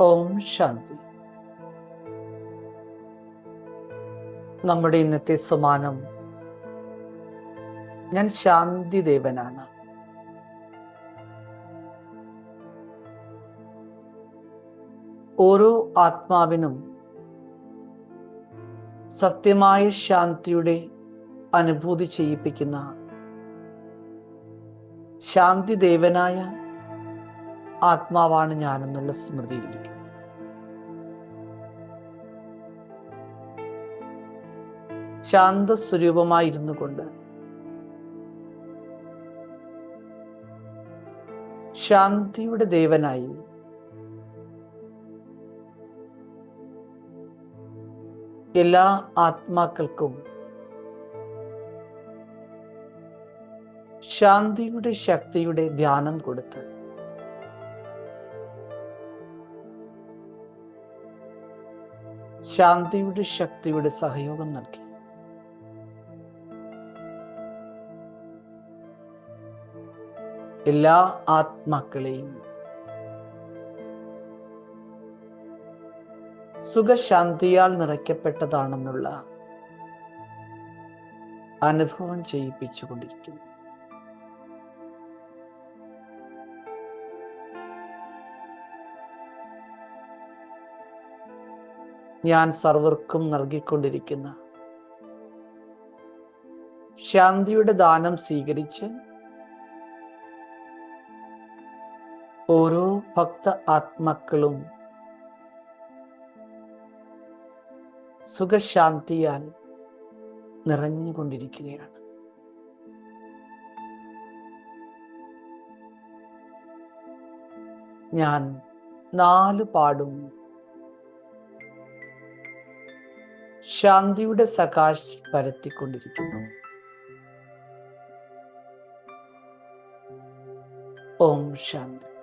ഓം ശാന്തി. നമ്മുടെ ഇന്നത്തെ സമാനം ഞാൻ ശാന്തി ദേവനാണ് ഓരോ ആത്മാവിനും സത്യമായ ശാന്തിയുടെ അനുഭൂതി ചെയ്യിപ്പിക്കുന്ന ശാന്തി ദേവനായ ആത്മാവാണ് ഞാനെന്നുള്ള സ്മൃതിയിലേക്ക്. ശാന്ത സ്വരൂപമായിരുന്നു കൊണ്ട് ശാന്തിയുടെ ദേവനായി എല്ലാ ആത്മാക്കൾക്കും ശാന്തിയുടെ ശക്തിയുടെ ധ്യാനം കൊടുത്ത് ശാന്തിയുടെ ശക്തിയുടെ സഹയോഗം നൽകി. എല്ലാ ആത്മാക്കളെയും സുഖശാന്തിയാൽ നിറയ്ക്കപ്പെട്ടതാണെന്നുള്ള അനുഭവം ചെയ്യിപ്പിച്ചുകൊണ്ടിരിക്കുന്നു. ഞാൻ സർവർക്കും നൽകിക്കൊണ്ടിരിക്കുന്ന ശാന്തിയുടെ ദാനം സ്വീകരിച്ച് ഓരോ ഭക്ത ആത്മാക്കളും സുഖശാന്തിയാൽ നിറഞ്ഞുകൊണ്ടിരിക്കുകയാണ്. ഞാൻ നാല് പാടും ശാന്തിയുടെ സകാശ് പരത്തിക്കൊണ്ടിരിക്കുന്നു. ഓം ശാന്തി.